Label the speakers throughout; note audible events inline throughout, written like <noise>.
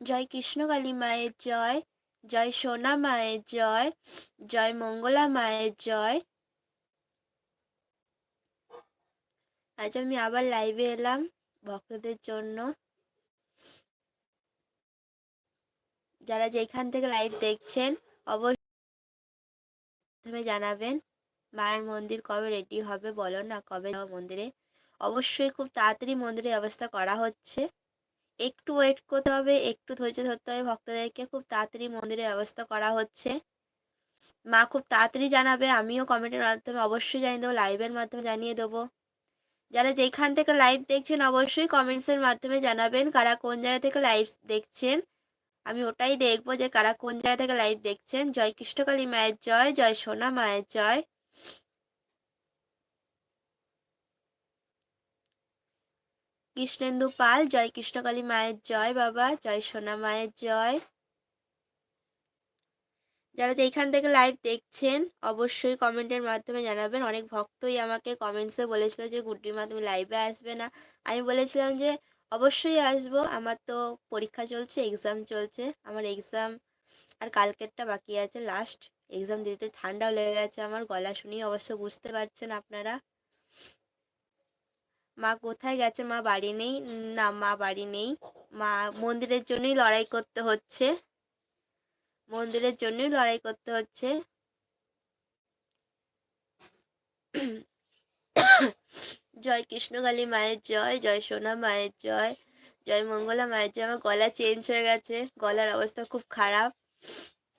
Speaker 1: জয় কৃষ্ণকালী মায়ের জয় জয় সোনা মায়ের জয় জয় মঙ্গলা মায়ের জয়। আজ আমি আবার লাইভে এলাম ভক্তদের জন্য। যারা যেখান থেকে লাইভ দেখছেন, অবশ্যই জানাবেন মায়ের মন্দির কবে রেডি হবে, বলো না কবে মন্দিরে। অবশ্যই খুব তাড়াতাড়ি মন্দিরের ব্যবস্থা করা হচ্ছে। একটু ওয়েট করতে হবে, একটু ধৈর্য ধরতে হবে। ভক্তদেরকে খুব তাড়াতাড়ি মন্দিরের ব্যবস্থা করা হচ্ছে। মা খুব তাড়াতাড়ি জানাবে, আমিও কমেন্টের মাধ্যমে অবশ্যই জানিয়ে দেবো লাইভের মাধ্যমে জানিয়ে দেবো। যারা যেখান থেকে লাইভ দেখছেন, অবশ্যই কমেন্টসের মাধ্যমে জানাবেন, কারা কোন জায়গা থেকে লাইভ দেখছেন। আমি ওটাই দেখব যে কারা কোন জায়গা থেকে লাইভ দেখছেন। জয় কৃষ্ণকালী মায়ের জয় জয় সোনা মায়ের জয়। কৃষ্ণেন্দু পাল, জয় কৃষ্ণকালী মায়ের জয় বাবা, জয় সোনা মায়ের জয়। যারা যেখান থেকে লাইভ দেখছেন, অবশ্যই কমেন্টের মাধ্যমে জানাবেন। অনেক ভক্তই আমাকে কমেন্টসে বলেছিল যে গুড্ডিমা তুমি লাইভে আসবে না। আমি বলেছিলাম যে, অবশ্যই আসব। আমার তো পরীক্ষা চলছে এক্সাম চলছে। আমার এক্সাম আর কালকেরটা বাকি আছে লাস্ট এক্সাম দিতে ঠান্ডাও লেগে গেছে আমার, গলা শুনিয়ে অবশ্য বুঝতে পারছেন আপনারা। মা কোথায় গেছে? মা বাড়ি নেই? না, মা বাড়ি নেই। মা, মন্দিরের জন্যই লড়াই করতে হচ্ছে। মন্দিরের জন্যই লড়াই করতে হচ্ছে। জয় কৃষ্ণকালী মায়ের জয় জয় সোনা মায়ের জয় জয় মঙ্গলা মায়ের জয়। আমার গলা চেঞ্জ হয়ে গেছে। গলার অবস্থা খুব খারাপ।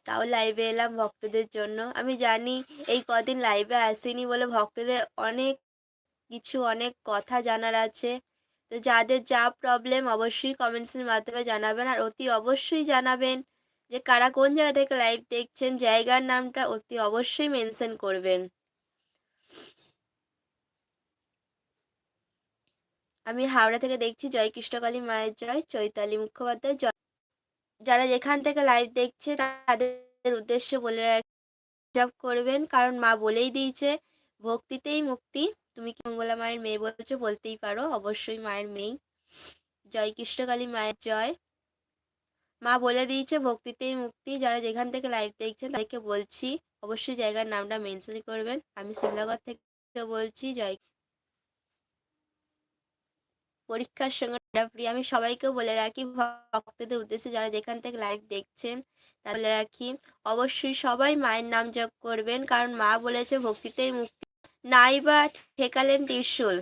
Speaker 1: তাও লাইভে এলাম ভক্তদের জন্য। আমি জানি এই কদিন লাইভে আসিনি বলে ভক্তদের অনেক কিছু অনেক কথা জানার আছে। তো যাদের যা প্রবলেম অবশ্যই কমেন্টসের মাধ্যমে জানাবেন। আর অতি অবশ্যই জানাবেন যে, কারা কোন জায়গা থেকে লাইভ দেখছেন, জায়গার নামটা অতি অবশ্যই মেনশন করবেন। আমি হাওড়া থেকে দেখছি, জয় কৃষ্ণকালী মায়ের জয়, চৈতালি মুখোপাধ্যায় জয়। যারা যেখান থেকে লাইভ দেখছে, তাদের উদ্দেশ্যে বলে করবেন। কারণ মা বলেই দিয়েছে, ভক্তিতেই মুক্তি। তুমি কি মঙ্গলা মায়ের মেয়ে বলছো? বলতেই পারো, অবশ্যই মায়ের মেয়ে জয় কৃষ্ণকালী মায়ের জয়। মা বলে দিয়েছে, ভক্তিতেই মুক্তি। যারা যেখান থেকে লাইভ দেখছেন, তাদেরকে বলছি, অবশ্যই জায়গার নামটা মেনশন করবেন। আমি শিমলাগড় থেকে বলছি, জয় পরীক্ষার সঙ্গে আমি সবাইকেও বলে রাখি, ভক্তদের উদ্দেশ্যে যারা যেখান থেকে লাইভ দেখছেন তাহলে রাখি। অবশ্যই সবাই মায়ের নাম জপ করবেন, কারণ মা বলেছে, ভক্তিতেই মুক্তি। নাইবা ঠেকালেন ত্রিশুল।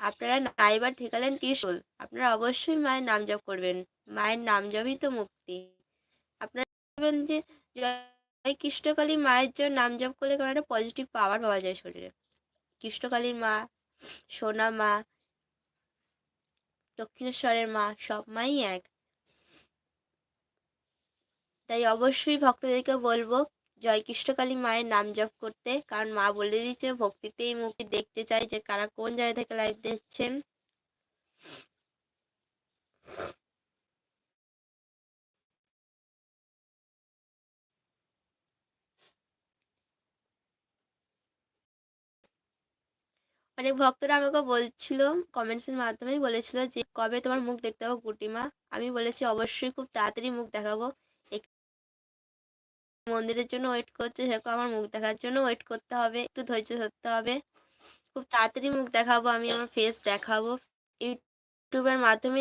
Speaker 1: আপনারা নাইবা ঠেকালেন ত্রিশুল। আপনারা অবশ্যই মায়ের নাম জপ করবেন। মায়ের নাম জপই তো মুক্তি। আপনারা যে জয় কৃষ্ণকালী মায়ের জন্য নাম জপ করলে কোনো একটা পজিটিভ পাওয়ার পাওয়া যায় শরীরে। কৃষ্ণকালীর মা, সোনা মা, দক্ষিণেশ্বরের মা, সব মাই এক। তাই অবশ্যই ভক্তদেরকে বলব জয় কৃষ্ণকালী মায়ের নাম জপ করতে। কারণ মা বলে দিচ্ছে ভক্তিতেই মুক্তি দেখতে চাই যে কারা কোন জায়গা থেকে লাইভ দেখছেন অনেক ভক্তরা আমাকে বলছিল কমেন্টসের মাধ্যমেই বলেছিল যে, কবে তোমার মুখ দেখতে পাবো গুটিমা আমি বলেছি, অবশ্যই খুব তাড়াতাড়ি মুখ দেখাবো। মন্দিরের জন্য ওয়েট করছে, সেরকম আমার মুখ দেখার জন্য ওয়েট করতে হবে, একটু ধৈর্য ধরতে হবে। খুব তাড়াতাড়ি মুখ দেখাবো, আমি আমার ফেস দেখাবো। ইউটিউবের মাধ্যমে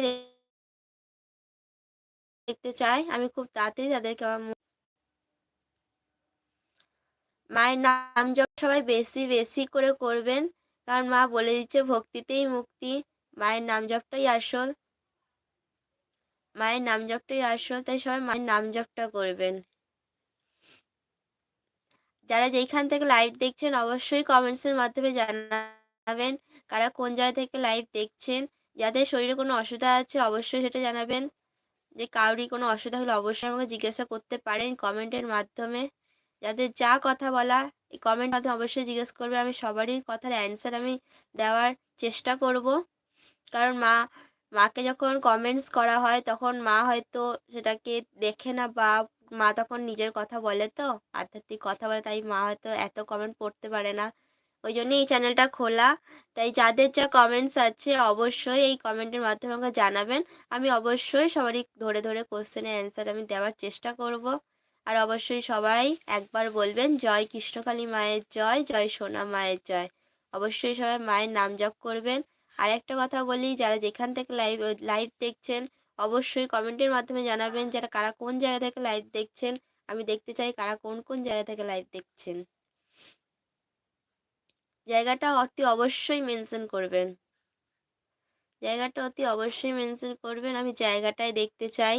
Speaker 1: দেখতে চাই, আমি খুব তাড়াতাড়ি তাদেরকে আমার মায়ের নাম জপ সবাই বেশি বেশি করে করবেন, কারণ মা বলে দিচ্ছে ভক্তিতেই মুক্তি, মায়ের নাম জপটাই আসল। মায়ের নাম জপটাই আসল, তাই সবাই মায়ের নাম জপটা করবেন। যারা যেইখান থেকে লাইভ দেখছেন, অবশ্যই কমেন্টসের মাধ্যমে জানাবেন কারা কোন জায়গা থেকে লাইভ দেখছেন। যাদের শরীরে কোনো অসুবিধা আছে, অবশ্যই সেটা জানাবেন। যে কারোরই কোনো অসুবিধা হলে অবশ্যই আমাকে জিজ্ঞাসা করতে পারেন কমেন্টের মাধ্যমে। যাদের যা কথা বলা, এই কমেন্ট মাধ্যমে অবশ্যই জিজ্ঞেস করবে আমি সবারই কথার অ্যান্সার আমি দেওয়ার চেষ্টা করব। কারণ মা, মাকে যখন কমেন্টস করা হয়, তখন মা হয়তো সেটাকে দেখে না বা মা তখন নিজের কথা বলে তো, আধ্যাত্মিক কথা বলে, তাই মা হয়তো এত কমেন্ট পড়তে পারে না। ওই জন্যই এই চ্যানেলটা খোলা। তাই যাদের যা কমেন্টস আছে, অবশ্যই এই কমেন্টের মাধ্যমে আমাকে জানাবেন। আমি অবশ্যই সবারই ধরে ধরে কোশ্চেনের অ্যান্সার আমি দেওয়ার চেষ্টা করব। আর অবশ্যই সবাই একবার বলবেন, জয় কৃষ্ণকালী মায়ের জয় জয় সোনা মায়ের জয়। অবশ্যই সবাই মায়ের নাম জপ করবেন। আর একটা কথা বলি, যারা যেখান থেকে লাইভ লাইভ দেখছেন অবশ্যই কমেন্টের মাধ্যমে জানাবেন যারা, কারা কোন জায়গা থেকে লাইভ দেখছেন। আমি দেখতে চাই কারা কোন কোন জায়গা থেকে লাইভ দেখছেন। জায়গাটা অতি অবশ্যই মেনশন করবেন। জায়গাটা অতি অবশ্যই মেনশন করবেন। আমি জায়গাটায় দেখতে চাই।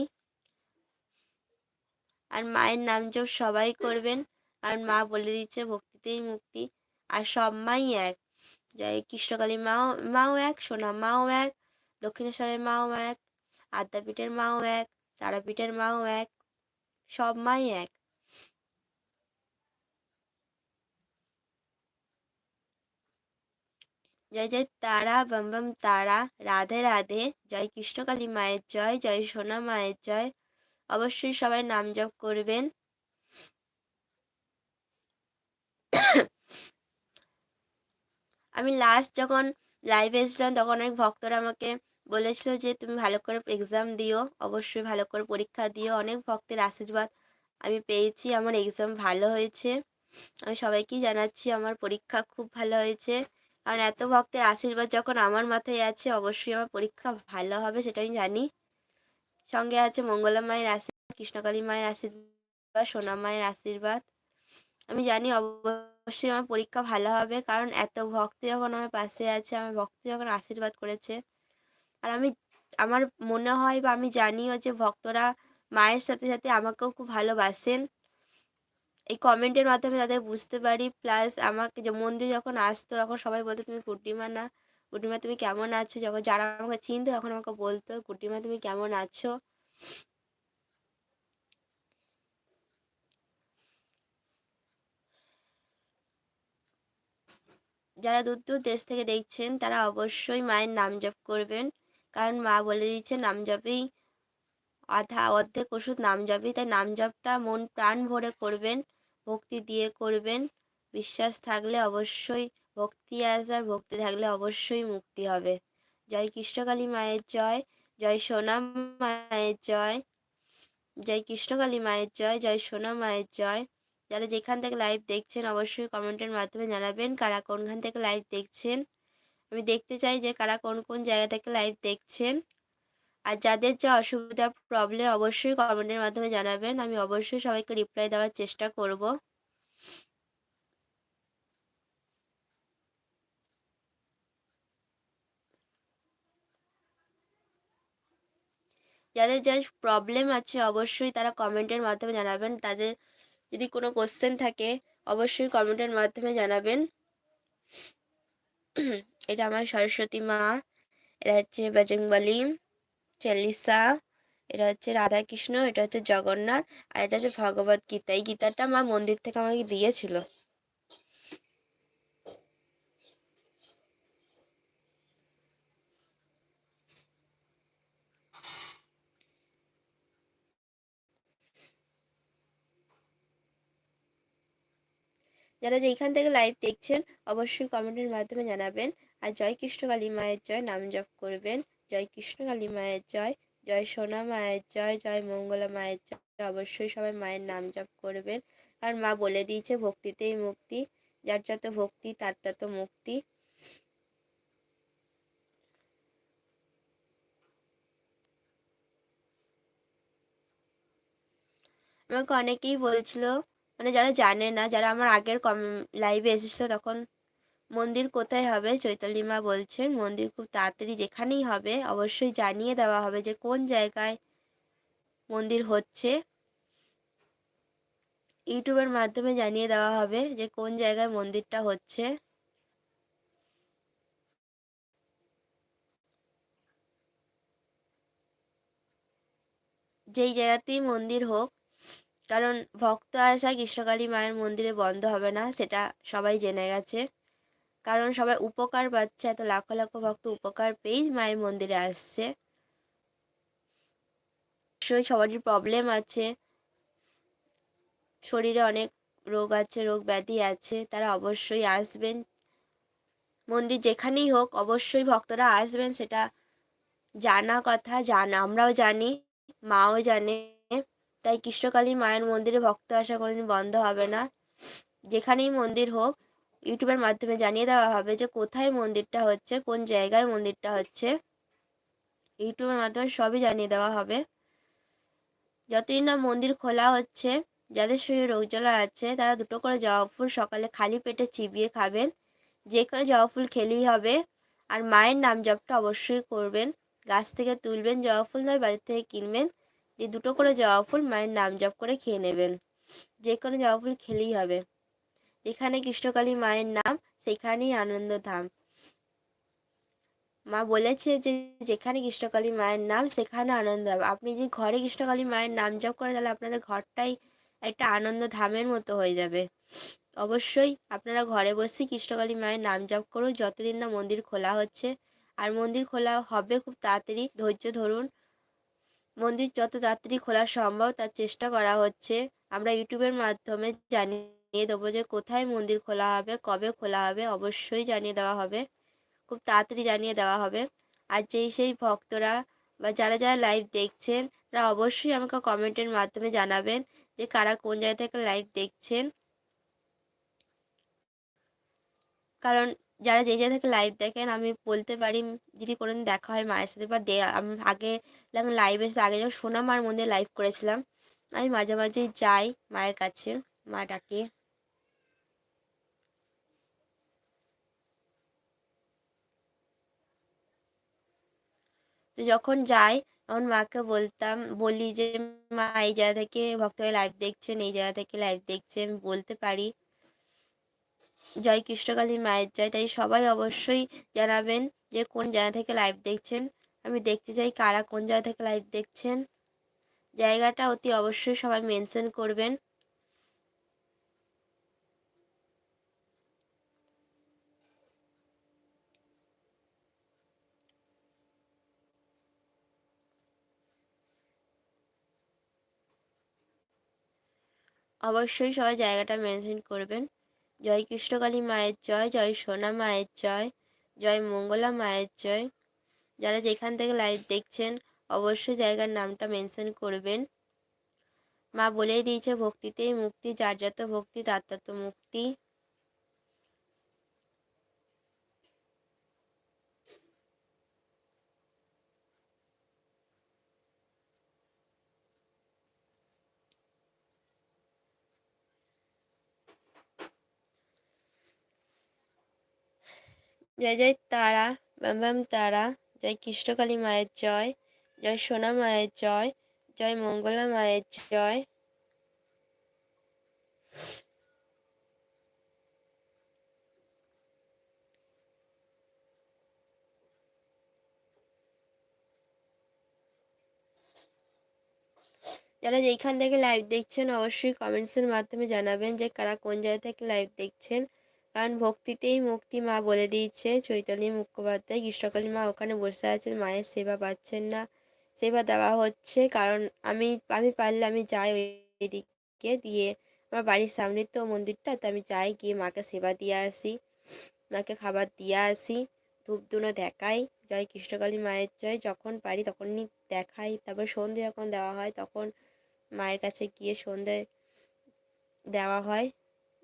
Speaker 1: আর মায়ের নাম জপ সবাই করবেন। আর মা বলে দিচ্ছে ভক্তিতেই মুক্তি। আর সব মাই এক। জয় কৃষ্ণকালী মাও মাও এক, সোনা মাও এক, দক্ষিণেশ্বরের মাও এক আদ্যাপীঠের মাও এক তারাপীঠের মাও এক, সব মাই এক। জয় জয় তারা, বম বম তারা, রাধে রাধে, জয় কৃষ্ণকালী মায়ের জয় জয় সোনা মায়ের জয়। অবশ্যই সবাই নাম জপ করবেন। আমি লাস্ট যখন লাইভে এসেছিলাম, তখন অনেক ভক্তরা আমাকে বলেছিল যে, তুমি ভালো করে এক্সাম দিও, অবশ্যই ভালো করে পরীক্ষা দিও। অনেক ভক্তের আশীর্বাদ আমি পেয়েছি, আমার এক্সাম ভালো হয়েছে। আমি সবাইকেই জানাচ্ছি আমার পরীক্ষা খুব ভালো হয়েছে। কারণ এত ভক্তের আশীর্বাদ যখন আমার মাথায় আছে, অবশ্যই আমার পরীক্ষা ভালো হবে, সেটা আমি জানি। সঙ্গে আছে মঙ্গলা মায়ের আশীর্বাদ, কৃষ্ণকালী মায়ের আশীর্বাদ, সোনা মায়ের আশীর্বাদ। আমি জানি অবশ্যই আমার পরীক্ষা ভালো হবে, কারণ এত ভক্ত যখন আমার পাশে আছে, আমার ভক্ত যখন আশীর্বাদ করেছে আর আমি, আমার মনে হয় বা আমি জানিও যে ভক্তরা মায়ের সাথে সাথে আমাকেও খুব ভালোবাসেন। এই কমেন্টের মাধ্যমে তাদের বুঝতে পারি। প্লাস আমাকে যে মন্দির যখন আসতো, তখন সবাই বলতো, তুমি কুটিমা না, কুটিমা তুমি কেমন আছো? যখন যারা আমাকে চিনতো, তখন আমাকে বলতো, কুটিমা, তুমি কেমন আছো? যারা দূর দূর দেশ থেকে দেখছেন, তারা অবশ্যই মায়ের নাম জপ করবেন। কারণ মা বলে দিচ্ছে নাম জপেই আধা অর্ধেক ওষুধ নাম জপই। তাই নাম জপটা মন প্রাণ ভরে করবেন, ভক্তি দিয়ে করবেন। বিশ্বাস থাকলে অবশ্যই ভক্তি আসে আর ভক্তি থাকলে অবশ্যই মুক্তি হবে। জয় কৃষ্ণকালী মায়ের জয় জয় সোনা মায়ের জয় জয় কৃষ্ণকালী মায়ের জয় জয় সোনা মায়ের জয়। যারা যেখান থেকে লাইভ দেখছেন, অবশ্যই কমেন্টের মাধ্যমে জানাবেন কারা কোনখান থেকে লাইভ দেখছেন। আমি দেখতে চাই যে কারা কোন কোন জায়গা থেকে লাইভ দেখছেন। আর যাদের যা অসুবিধা প্রবলেম অবশ্যই কমেন্টের মাধ্যমে জানাবেন। আমি অবশ্যই সবাইকে রিপ্লাই দেওয়ার চেষ্টা করব। যাদের যা প্রবলেম আছে অবশ্যই তারা কমেন্টের মাধ্যমে জানাবেন। তাদের যদি কোনো কোশ্চেন থাকে, অবশ্যই কমেন্টের মাধ্যমে জানাবেন। <clears throat> এটা আমার সরস্বতী মা, এটা হচ্ছে বজরংবলী, চালিসা, এটা হচ্ছে রাধাকৃষ্ণ, এটা হচ্ছে জগন্নাথ, আর এটা হচ্ছে ভগবত গীতা এই গীতাটা আমার মন্দির থেকে আমাকে দিয়েছিল। যারা যেখান থেকে লাইভ দেখছেন, অবশ্যই কমেন্টের মাধ্যমে জানাবেন। আর জয় কৃষ্ণ কালী মায়ের জয় নাম জপ করবেন। জয় কৃষ্ণ কালী মায়ের জয় জয় সোনা মায়ের জয় জয় মঙ্গলা মায়ের জয়, অবশ্যই সবাই মায়ের নাম জপ করবেন। আর মা বলে দিয়েছে, ভক্তিতেই মুক্তি, যার যত ভক্তি, তার তত মুক্তি। আমাকে অনেকেই বলছিল মানে যারা জানে না, যারা আমার আগের কম লাইভে এসেছিল তখন মন্দির কোথায় হবে? চৈতালিমা বলছেন, মন্দির খুব তাড়াতাড়ি যেখানেই হবে অবশ্যই জানিয়ে দেওয়া হবে যে কোন জায়গায় মন্দির হচ্ছে। ইউটিউবের মাধ্যমে জানিয়ে দেওয়া হবে যে কোন জায়গায় মন্দিরটা হচ্ছে। যেই জায়গাতেই মন্দির হোক কারণ ভক্ত আসা কৃষ্ণকালী মায়ের মন্দিরে বন্ধ হবে না, সেটা সবাই জেনে গেছে। কারণ সবাই উপকার পাচ্ছে, এত লাখো লাখো ভক্ত উপকার পেয়েই মায়ের মন্দিরে আসছে। সবারই প্রবলেম আছে। শরীরে অনেক রোগ আছে, রোগ ব্যাধি আছে, তারা অবশ্যই আসবেন। মন্দির যেখানেই হোক, অবশ্যই ভক্তরা আসবেন, সেটা জানা কথা জানা, আমরাও জানি, মাও জানে। তাই কৃষ্ণকালী মায়ের মন্দিরে ভক্ত আসা কোনোদিন বন্ধ হবে না। যেখানেই মন্দির হোক, ইউটিউবের মাধ্যমে জানিয়ে দেওয়া হবে যে কোথায় মন্দিরটা হচ্ছে, কোন জায়গায় মন্দিরটা হচ্ছে। ইউটিউবের মাধ্যমে সবই জানিয়ে দেওয়া হবে। যতদিন না মন্দির খোলা হচ্ছে, যাদের শরীরে রোগ জ্বালা আছে, তারা দুটো করে জবা ফুল সকালে খালি পেটে চিবিয়ে খাবেন। যে কোনো জবা ফুল খেলেই হবে। আর মায়ের নাম জপটা অবশ্যই করবেন। গাছ থেকে তুলবেন, জবা ফুল নয় বাজার থেকে কিনবেন। দিয়ে দুটো করে জবা ফুল মায়ের নাম জপ করে খেয়ে নেবেন। যে কোনো জবা ফুল খেলেই হবে। যেখানে কৃষ্ণকালী মায়ের নাম, সেখানেই আনন্দধাম মা বলেছে যে, যেখানে কৃষ্ণকালী মায়ের নাম, সেখানে আনন্দ হবে। আপনি যদি ঘরে কৃষ্ণকালী মায়ের নাম জপ করেন, তাহলে আপনাদের ঘরটাই একটা আনন্দ ধামের মতো হয়ে যাবে। অবশ্যই আপনারা ঘরে বসে কৃষ্ণকালী মায়ের নাম জপ করুন। যতদিন না মন্দির খোলা হচ্ছে, আর মন্দির খোলা হবে খুব তাড়াতাড়ি, ধৈর্য ধরুন। মন্দির যত তাড়াতাড়ি খোলা সম্ভব তার চেষ্টা করা হচ্ছে। আমরা ইউটিউবের মাধ্যমে জানিয়ে দেবো যে কোথায় মন্দির খোলা হবে, কবে খোলা হবে, অবশ্যই জানিয়ে দেওয়া হবে। খুব তাড়াতাড়ি জানিয়ে দেওয়া হবে। আর যেই সেই ভক্তরা বা যারা যারা লাইভ দেখছেন, তারা অবশ্যই আমাকে কমেন্টের মাধ্যমে জানাবেন যে কারা কোন জায়গা থেকে লাইভ দেখছেন। কারণ যারা যে জায়গা থেকে লাইভ দেখেন, আমি বলতে পারি যদি কোনোদিন দেখা হয় মায়ের সাথে বা আমি আগে যখন লাইভ এসে আগে যখন সোনা মার মধ্যে লাইভ করেছিলাম, আমি মাঝে মাঝে যাই মায়ের কাছে, মা ডাকে। যখন যাই, তখন মাকে বলতাম, বলি যে, মা, এই জায়গা থেকে ভক্তরা লাইভ দেখছেন, এই জায়গা থেকে লাইভ দেখছে আমি বলতে পারি। জয় কৃষ্ণকালী মায়ের জয়। তাই সবাই অবশ্যই জানাবেন যে কোন জায়গা থেকে লাইভ দেখছেন। আমি দেখতে চাই কারা কোন জায়গা থেকে লাইভ দেখছেন। জায়গাটা অতি অবশ্যই সবাই মেনশন করবেন। অবশ্যই সবাই জায়গাটা মেনশন করবেন। জয় কৃষ্ণকালী মায়ের জয় জয় সোনা মায়ের জয় জয় মঙ্গলা মায়ের জয়। যারা যেখান থেকে লাইভ দেখছেন, অবশ্যই জায়গার নামটা মেনশন করবেন। মা বলেই দিয়েছে ভক্তিতেই মুক্তি, যার যত ভক্তি, তার তত মুক্তি। জয় জয় তারা ব্যাম ব্যাম তারা, জয় কৃষ্ণকালী মায়ের জয় জয় সোনা মায়ের জয় জয় মঙ্গলা মায়ের জয়। যারা যেখান থেকে লাইভ দেখছেন, অবশ্যই কমেন্টসের মাধ্যমে জানাবেন যে কারা কোন জায়গা থেকে লাইভ দেখছেন। কারণ ভক্তিতেই মুক্তি মা বলে দিয়েছে। চৈতালি মুখোপাধ্যায় গ্রীষ্মকালী মা ওখানে বসে আছেন, মায়ের সেবা পাচ্ছেন না। সেবা দেওয়া হচ্ছে কারণ আমি আমি পারলে আমি যাই ওই দিকে দিয়ে আমার বাড়ির সামনে তো মন্দিরটা, তো আমি যাই গিয়ে মাকে সেবা দিয়ে আসি, মাকে খাবার দিয়ে আসি, ধূপ ধুনো দেখাই, জয় কৃষ্ণকালী মায়ের জয়, যখন পারি তখনই দেখাই। তারপর সন্ধে যখন দেওয়া হয় তখন মায়ের কাছে গিয়ে সন্ধে দেওয়া হয়,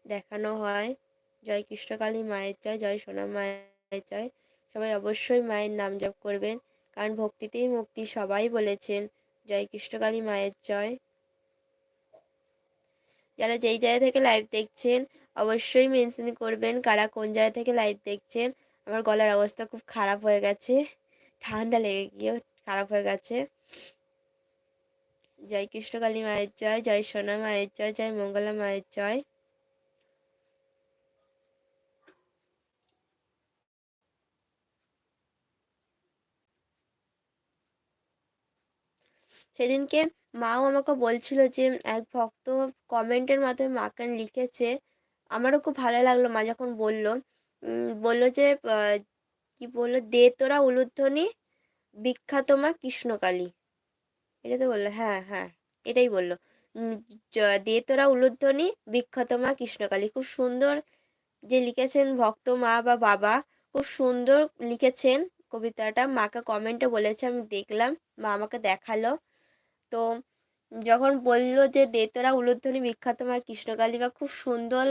Speaker 1: দেখানো হয়। জয় কৃষ্ণকালী মায়ের জয় জয় সোনা মায়ের জয়। সবাই অবশ্যই মায়ের নাম জপ করবেন, কারণ ভক্তিতেই মুক্তি সবাই বলেছেন, জয় কৃষ্ণকালী মায়ের জয়। যারা যেই জায়গা থেকে লাইভ দেখছেন, অবশ্যই মেনশন করবেন কারা কোন জায়গা থেকে লাইভ দেখছেন। আমার গলার অবস্থা খুব খারাপ হয়ে গেছে, ঠান্ডা লেগে গিয়ে খারাপ হয়ে গেছে। জয় কৃষ্ণকালী মায়ের জয় জয় সোনা মায়ের জয় জয় মঙ্গলা মায়ের জয়। সেদিনকে মাও আমাকে বলছিল যে, এক ভক্ত কমেন্টের মাধ্যমে মাকে লিখেছে। আমারও খুব ভালো লাগল, মা যখন বলল। বলল যে কি বলল? দে তোরা উলুধ্বনি, বিখ্যাত মা কৃষ্ণকালী। এটা তো বলল হ্যাঁ হ্যাঁ এটাই বলল। দে তোরা উলুধ্বনি, বিখ্যাত মা কৃষ্ণকালী। খুব সুন্দর যে লিখেছেন ভক্ত মা বা বাবা, খুব সুন্দর লিখেছেন কবিতাটা। মাকে কমেন্টে বলেছে, আমি দেখলাম, মা আমাকে দেখাল। তো যখন বলল যে, দে তোরা উলুধ্বনি বিখ্যাত মা কৃষ্ণকালী বা খুব সুন্দর,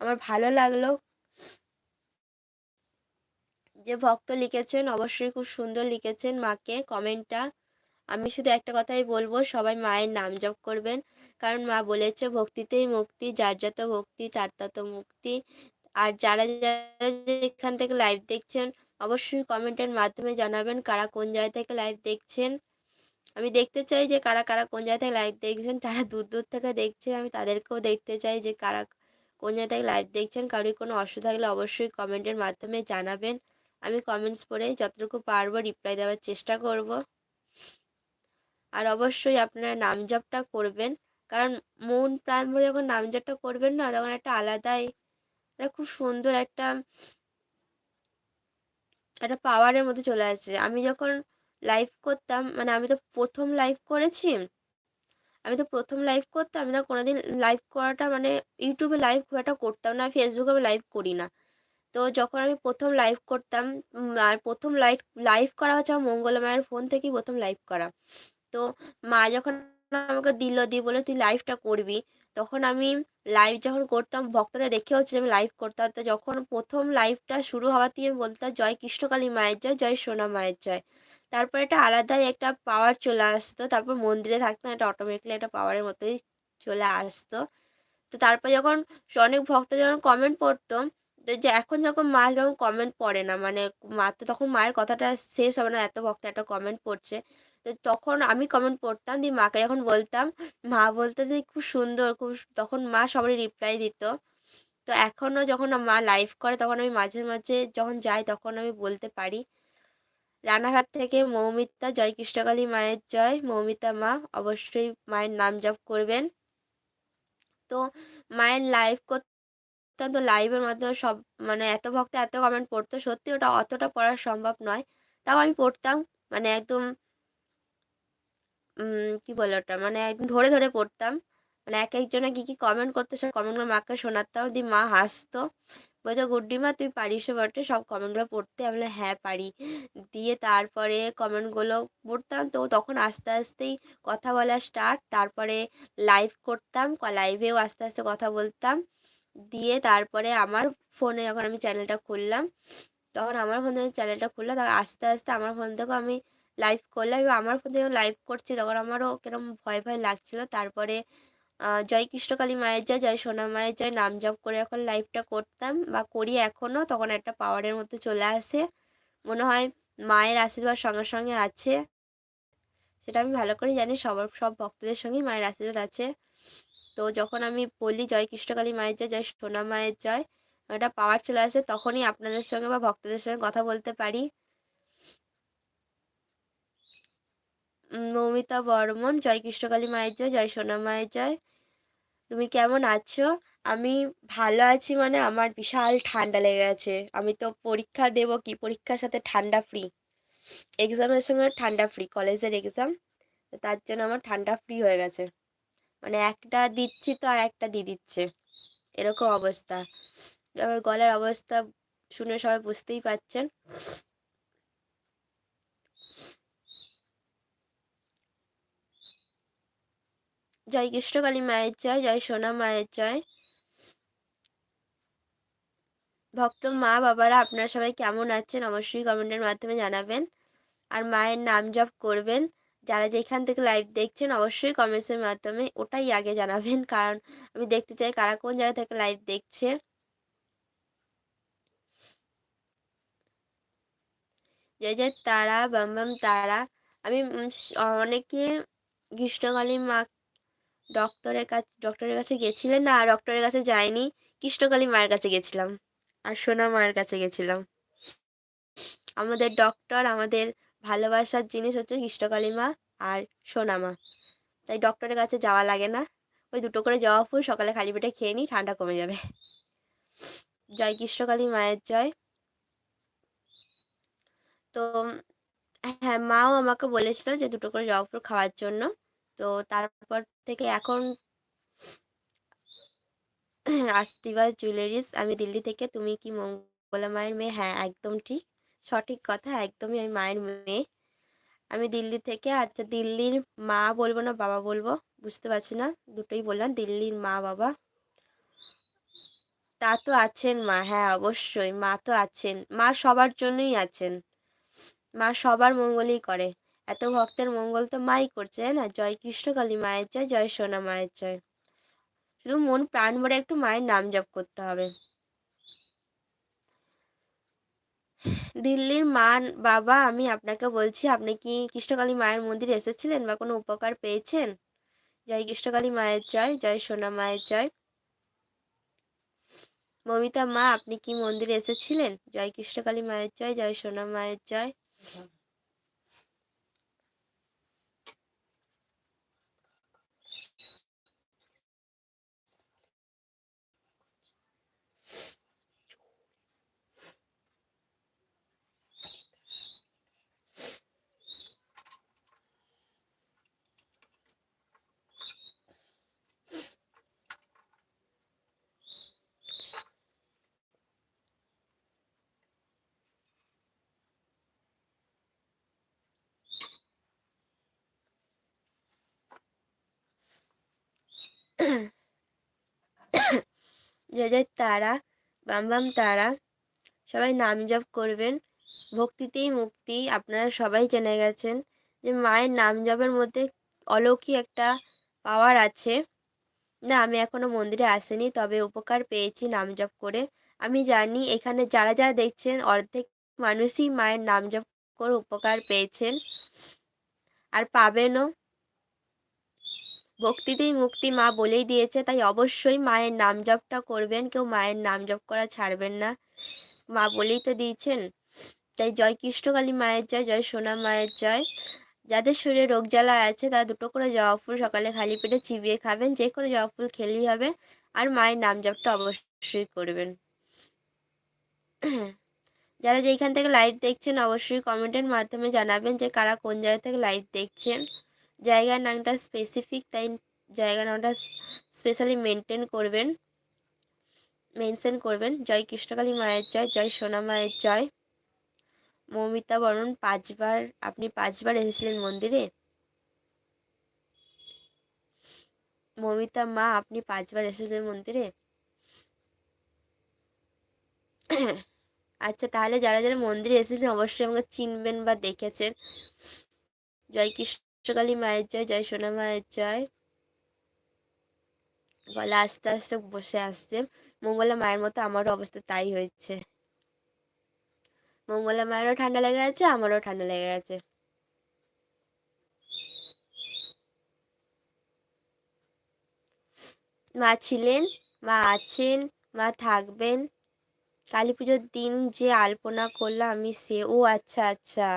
Speaker 1: আমার ভালো লাগল। যে ভক্ত লিখেছেন, অবশ্যই খুব সুন্দর লিখেছেন মাকে কমেন্টটা। আমি শুধু একটা কথাই বলব, সবাই মায়ের নাম জপ করবেন। কারণ মা বলেছে, ভক্তিতেই মুক্তি, যার যত ভক্তি, তার তত মুক্তি। আর যারা যারা এখান থেকে লাইভ দেখছেন, অবশ্যই কমেন্টের মাধ্যমে জানাবেন কারা কোন জায়গা থেকে লাইভ দেখছেন। আমি দেখতে চাই যে কারা কারা কোন জায়গা থেকে লাইভ দেখছেন। যারা দূর দূর থেকে দেখছে, আমি তাদেরকেও দেখতে চাই যে কারা কোন জায়গা থেকে লাইভ দেখছেন। কারোর কোনো অসুবিধা থাকলে অবশ্যই কমেন্টের মাধ্যমে জানাবেন। আমি কমেন্টস পড়ে যতটুকু পারব রিপ্লাই দেওয়ার চেষ্টা করব। আর অবশ্যই আপনারা নাম জপটা করবেন। কারণ মন প্রাণ ভরে যখন নাম জপটা করবেন না, তখন একটা আলাদাই এটা খুব সুন্দর একটা একটা পাওয়ারের মধ্যে চলে আসছে। আমি যখন লাইভ করতাম মানে আমি তো প্রথম লাইভ করেছি। আমি তো প্রথম লাইভ করতাম, আমি না কোনোদিন লাইভ করাটা মানে ইউটিউবে লাইভ খুব একটা করতাম না ফেসবুকে আমি লাইভ করি না। তো যখন আমি প্রথম লাইভ করতাম আর প্রথম লাইভ লাইভ করা হচ্ছে আমার মঙ্গলা মায়ের ফোন থেকেই প্রথম লাইভ করা। তো মা যখন আমাকে দিল, দিয়ে বলে তুই লাইভটা করবি। তখন আমি লাইভ যখন করতাম, ভক্তরা দেখে হচ্ছে আমি লাইভ করতাম, তো যখন প্রথম লাইভটা শুরু হওয়া দিয়ে আমি বলতাম, জয় কৃষ্ণকালী মায়ের জয় জয় সোনা মায়ের জয়। তারপর একটা আলাদাই একটা পাওয়ার চলে আসতো, তারপর মন্দিরে থাকতাম এটা অটোমেটিকলি একটা পাওয়ারের মতোই চলে আসতো। তো তারপর যখন অনেক ভক্ত যখন কমেন্ট পড়তো যে এখন যখন মা যখন কমেন্ট পড়ে না মানে মা তো তখন মায়ের কথাটা শেষ হবে না, এত ভক্ত একটা কমেন্ট পড়ছে। তো তখন আমি কমেন্ট পড়তাম, দিয়ে মাকে যখন বলতাম, মা বলতো যে খুব সুন্দর, খুব তখন মা সবারই রিপ্লাই দিত। তো এখনও যখন মা লাইভ করে, তখন আমি মাঝে মাঝে যখন যাই, তখন আমি বলতে পারি। রানাঘাট থেকে মৌমিতা জয় কৃষ্ণকালী মায়ের জয়। মৌমিতা মা, অবশ্যই মায়ের নাম জপ করবেন। তো মায়ের লাইভ করতাম, তো লাইভের মাধ্যমে সব মানে এত ভক্ত, এত কমেন্ট পড়তো। সত্যি ওটা অতটা পড়া সম্ভব নয়। তাও আমি পড়তাম মানে একদম কি বলে ওটা? মানে একদম ধরে ধরে পড়তাম। মানে এক একজনে কী কী কমেন্ট করতো, সব কমেন্টগুলো মাকে শোনাতাম। দিয়ে মা হাসতো। বলতো গুড্ডি মা তুই পারিস বটে? সব কমেন্টগুলো পড়তে। আমি হ্যাঁ পারি। দিয়ে তারপরে কমেন্টগুলো পড়তাম। তো তখন আস্তে, আস্তেই কথা বলা স্টার্ট তারপরে লাইভ করতাম। লাইভেও আস্তে আস্তে কথা বলতাম। দিয়ে তারপরে আমার ফোনে যখন আমি চ্যানেলটা খুললাম, তখন আমার ফোনে চ্যানেলটা খুললাম তখন আস্তে আস্তে আমার ফোন থেকেও আমি লাইভ করলাম আমার ফোন লাইভ করছি। তখন আমারও কিরম ভয় ভয় লাগছিল। তারপরে জয় কৃষ্ণকালী মায়ের জয় জয় সোনা মায়ের জয়, নাম জপ করে এখন লাইভটা করতাম বা করি এখনও তখন একটা পাওয়ারের মধ্যে চলে আসে। মনে হয় মায়ের আশীর্বাদ সঙ্গে সঙ্গে আছে। সেটা আমি ভালো করে জানি। সবার সব ভক্তদের সঙ্গেই মায়ের আশীর্বাদ আছে। তো যখন আমি বলি জয় কৃষ্ণকালী মায়ের জয় জয় সোনা মায়ের জয়, একটা পাওয়ার চলে আসে, তখনই আপনাদের সঙ্গে বা ভক্তদের সঙ্গে কথা বলতে পারি। মৌমিতা বর্মন জয় কৃষ্ণকালী মায়ের জয় জয় সোনা মায়ের জয় তুমি কেমন আছো? আমি ভালো আছি মানে আমার বিশাল ঠান্ডা লেগে গেছে আমি তো পরীক্ষা দেব কি? পরীক্ষার সাথে ঠান্ডা ফ্রি এক্সামের সঙ্গে ঠান্ডা ফ্রি কলেজের এক্সাম তার জন্য আমার ঠান্ডা ফ্রি হয়ে গেছে। মানে একটা দিচ্ছি তো আর একটা দিয়ে দিচ্ছে। এরকম অবস্থা। আমার গলার অবস্থা শুনে সবাই বুঝতেই পাচ্ছেন জয় কৃষ্ণকালী মায়ের জয় জয় সোনা মায়ের জয়। ভক্ত মা বাবারা, আপনারা সবাই কেমন আছেন? অবশ্যই কমেন্টের মাধ্যমে জানাবেন। আর মায়ের নাম জপ করবেন। যারা যেখান থেকে লাইভ দেখছেন, অবশ্যই কমেন্টসের মাধ্যমে ওটাই আগে জানাবেন। কারণ আমি দেখতে চাই কারা কোন জায়গা থেকে লাইভ দেখছে। যে যে তারা, বাম বাম, তারা। আমি অনেকে গ্রীষ্মকালী মা ডক্টরের কাছে ডক্টরের কাছে গেছিলেন না ডক্টরের কাছে যাইনি। কৃষ্ণকালী মায়ের কাছে গেছিলাম। আর সোনা মায়ের কাছে গেছিলাম। আমাদের ডক্টর আমাদের ভালোবাসার জিনিস হচ্ছে কৃষ্ণকালী মা আর সোনামা তাই ডক্টরের কাছে যাওয়া লাগে না। ওই দুটো করে জবা ফুল, সকালে খালি পেটে খেয়ে নিই, ঠান্ডা কমে যাবে। জয় কৃষ্ণকালী মায়ের জয়। তো হ্যাঁ মাও আমাকে বলেছিল যে দুটো করে জবা ফুল খাওয়ার জন্য। তো তারপর থেকে এখন আস্তিবা জুয়েলারিস, আমি দিল্লি থেকে। তুমি কি মঙ্গলা মায়ের মেয়ে? হ্যাঁ একদম ঠিক। সঠিক কথা, একদমই আমি মায়ের মেয়ে। আমি দিল্লি থেকে আচ্ছা দিল্লির মা বলব না, বাবা বলব? বুঝতে পারছি না, দুটোই বললাম, দিল্লির মা, বাবা। তা তো আছেন মা হ্যাঁ অবশ্যই, মা তো আছেন। মা সবার জন্যই আছেন। মা সবার মঙ্গলই করে। এত ভক্তের মঙ্গল তো মাই করছে না? জয় কৃষ্ণ, কালী মায়ের জয় জয় সোনা মায়ের জয়। শুধু মন, প্রাণ ভরে একটু মায়ের নাম জপ করতে হবে। দিল্লির মা, বাবা, আমি আপনাকে বলছি, আপনি কি কৃষ্ণকালী মায়ের মন্দিরে এসেছিলেন বা কোনো উপকার পেয়েছেন? জয় কৃষ্ণকালী মায়ের জয় জয় সোনা মায়ের জয়। মমিতা মা, আপনি কি মন্দিরে এসেছিলেন? জয় কৃষ্ণকালী মায়ের জয় জয় সোনা মায়ের জয়। <coughs> জয় জয় তারা, বাম বাম তারা, সবাই নাম জপ করবেন। ভক্তিতেই মুক্তি, আপনারা সবাই জেনে গেছেন যে মায়ের নাম জপের মধ্যে অলৌকিক একটা পাওয়ার আছে। না, আমি এখনও মন্দিরে আসিনি, তবে উপকার পেয়েছি নাম জপ করে। আমি জানি এখানে যারা যারা দেখছেন, অর্ধেক মানুষই মায়ের নাম জপ করে উপকার পেয়েছেন। আর পাবেনও। ভক্তিতেই মুক্তি মা বলেই দিয়েছে, তাই অবশ্যই মায়ের নাম জপটা করবেন, কেউ মায়ের নাম জপ করা ছাড়বেন না। মা বলেই তো দিয়েছেন, তাই জয় কৃষ্ণকালী মায়ের জয় জয় সোনা মায়ের জয়। যাদের শরীরে রোগ জ্বালা আছে, তারা দুটো করে জবা ফুল সকালে খালি পেটে চিবিয়ে খাবেন, যে কোনো জবা ফুল খেলেই হবে, আর মায়ের নাম জপটা অবশ্যই করবেন। যারা যেখান থেকে লাইভ দেখছেন, অবশ্যই কমেন্টের মাধ্যমে জানাবেন যে কারা কোন জায়গা থেকে লাইভ দেখছেন। জায়গার নামটা স্পেসিফিক তাই জায়গার নামটা স্পেশালি মেনটেন করবেন। মেনশন করবেন। জয় কৃষ্ণকালী মায়ের জয় জয় সোনা মায়ের জয়। মৌমিতা বরণ পাঁচবার, আপনি পাঁচবার এসেছিলেন মন্দিরে? মৌমিতা মা, আপনি পাঁচবার এসেছিলেন মন্দিরে? আচ্ছা তাহলে যারা যারা মন্দিরে এসেছেন, অবশ্যই আমাকে চিনবেন বা দেখেছেন। জয় কৃষ্ণকালী মায়ের জয় জয় সোনা মায়ের জয়। গলা আস্তে আস্তে বসে আসছে। মঙ্গলা মায়ের মতো আমারও অবস্থা তাই হয়েছে। মঙ্গলা মায়েরও ঠান্ডা লেগে গেছে, আমারও ঠান্ডা লেগে গেছে। মা ছিলেন, মা আছেন, মা থাকবেন। কালী পুজোর দিন যে আলপনা করলাম আমি, সে, ও আচ্ছা আচ্ছা।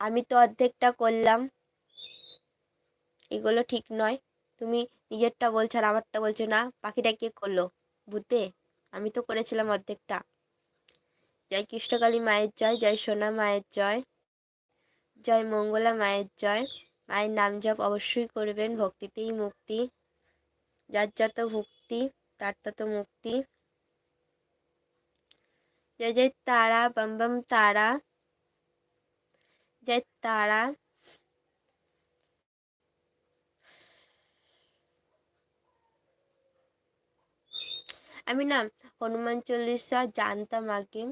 Speaker 1: আমি তো অর্ধেকটা করলাম। এগুলো ঠিক নয়। তুমি নিজেরটা বলছো আর আমারটা বলছো না। পাখিটা কে করল? ভূতে? আমি তো করেছিলাম অর্ধেকটা। জয় কৃষ্ণকালী মায়ের জয় জয় সোনা মায়ের জয় জয় মঙ্গলা মায়ের জয়। মায়ের নাম জপ অবশ্যই করবেন। ভক্তিতেই মুক্তি। যার যত ভক্তি, তার তত মুক্তি। জয় জয় তারা বম বম তারা। জয় তারা আমি না হনুমান চল্লিশা জানতাম আগে।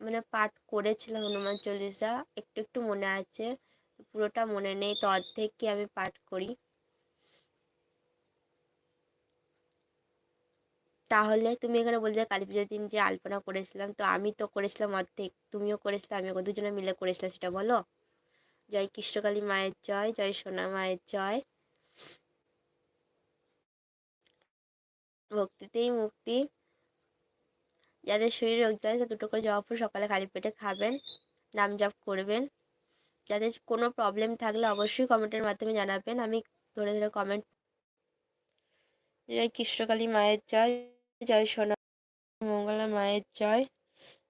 Speaker 1: মানে পাঠ করেছিলাম হনুমান চল্লিশা। একটু একটু মনে আছে। পুরোটা মনে নেই। তো অর্ধেক আমি পাঠ করি। তাহলে তুমি এখানে বললে কালী পুজোর দিন যে আলপনা করেছিলাম। তো আমি তো করেছিলাম অর্ধেক। তুমিও করেছিলে, আমিও দুজনে মিলে করেছিলাম সেটা বলো। জয় কৃষ্ণকালী মায়ের জয় জয় সোনা মায়ের জয়। ভক্তিতেই মুক্তি। যাদের শরীরে রোগ জ্বালা দুটো করে জবা সকালে খালি পেটে খাবেন, নাম জপ করবেন। যাদের কোনো প্রবলেম থাকলে অবশ্যই কমেন্টের মাধ্যমে জানাবেন। আমি ধরে ধরে কমেন্ট জয় কৃষ্ণকালী মায়ের জয় জয় সোনা মঙ্গলা মায়ের জয়।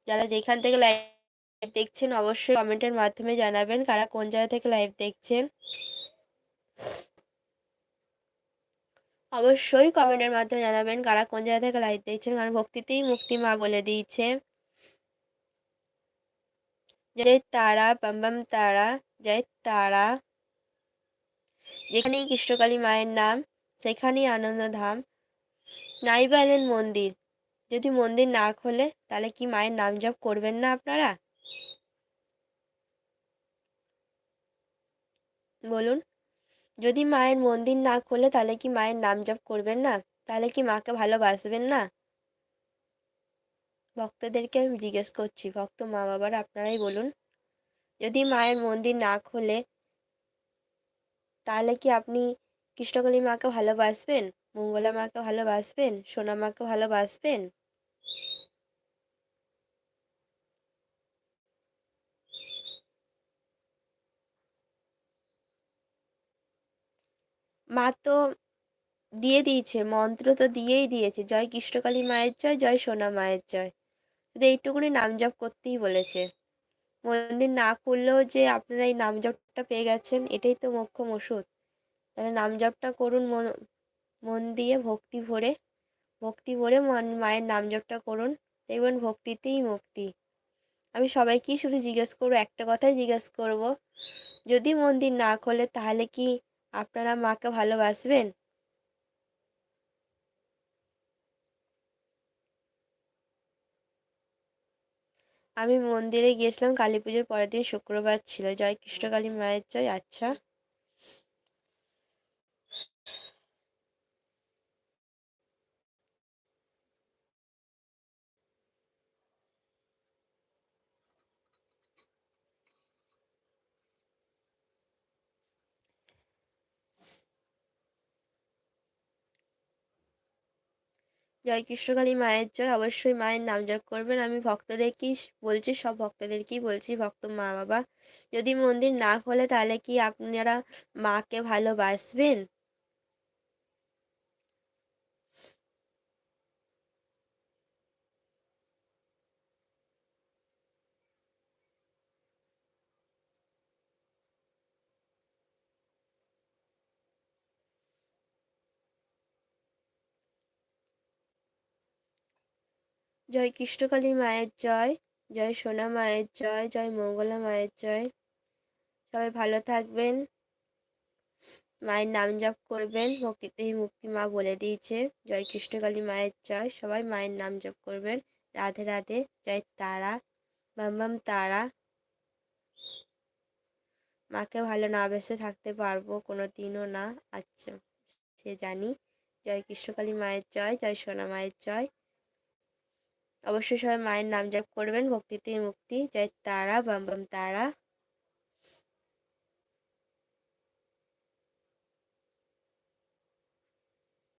Speaker 1: যারা যেখান থেকে লাইভ দেখছেন, অবশ্যই কমেন্টের মাধ্যমে জানাবেন কারা কোন জায়গা থেকে লাইভ দেখছেন। অবশ্যই কমেন্টের মাধ্যমে জানাবেন কারা কোন জায়গা থেকে লাইভ দেখছেন, কারণ ভক্তিতেই মুক্তি মা বলে দিয়েছে। জয় তারা, বাম বাম তারা, জয় তারা। যেখানেই কৃষ্ণকালী মায়ের নাম, সেখানেই আনন্দধাম। নাই পেলেন মন্দির। যদি মন্দির না খোলে, তাহলে কি মায়ের নাম জপ করবেন না আপনারা? বলুন। যদি মায়ের মন্দির না খোলে তাহলে কি মায়ের নাম জপ করবেন না? তাহলে কি মাকে ভালোবাসবেন না? ভক্তদেরকে আমি জিজ্ঞেস করছি, ভক্ত মা বাবার আপনারাই বলুন। যদি মায়ের মন্দির না খোলে তাহলে কি আপনি কৃষ্ণকালী মাকে ভালোবাসবেন? মঙ্গলা মাকে ভালোবাসবেন? সোনা মাকে ভালোবাসবেন? মা তো দিয়ে দিয়েছে, মন্ত্র তো দিয়েই দিয়েছে। জয় কৃষ্ণকালী মায়ের জয় জয় সোনা মায়ের জয়। শুধু এইটুকুনি নাম জপ করতেই বলেছে। মন্দির না করলেও যে আপনারা এই নাম জপটা পেয়ে গেছেন, এটাই তো মোক্ষম ওষুধ। তাহলে নাম জপটা করুন মন মন দিয়ে ভক্তি ভরে ভক্তি ভরে মন, মায়ের নাম জপটা করুন। দেখবেন ভক্তিতেই মুক্তি। আমি সবাইকেই শুধু জিজ্ঞেস করব, একটা কথাই জিজ্ঞেস করব, যদি মন্দির না খোলে তাহলে কি আপনারা মাকে ভালোবাসবেন? আমি মন্দিরে গিয়েছিলাম, কালী পুজোর পরের দিন শুক্রবার ছিল। জয় কৃষ্ণকালী মায়ের জয় আচ্ছা। জয় কৃষ্ণকালী মায়ের জয়, অবশ্যই মায়ের নাম জপ করবেন। আমি ভক্তদেরকেই বলছি, সব ভক্তদেরকেই বলছি, ভক্ত মা বাবা যদি মন্দির না খোলে তাহলে কি আপনারা মাকে ভালোবাসবেন? জয় কৃষ্ণকালী মায়ের জয় জয় সোনা মায়ের জয় জয় মঙ্গলা মায়ের জয়। সবাই ভালো থাকবেন, মায়ের নাম জপ করবেন, ভক্তিতেই মুক্তি মা বলে দিয়েছে, জয় কৃষ্ণকালী মায়ের জয়। সবাই মায়ের নাম জপ করবেন, রাধে রাধে, জয় তারা, বাম বাম তারা। মাকে ভালো না বেসে থাকতে পারব, কোনো দিনও না। আচ্ছা সে জানি। জয় কৃষ্ণকালী মায়ের জয় জয় সোনা মায়ের জয়। অবশ্যই সবাই মায়ের নাম জপ করবেন ভক্তিতে মুক্তি জয় তারা বাম বাম তারা।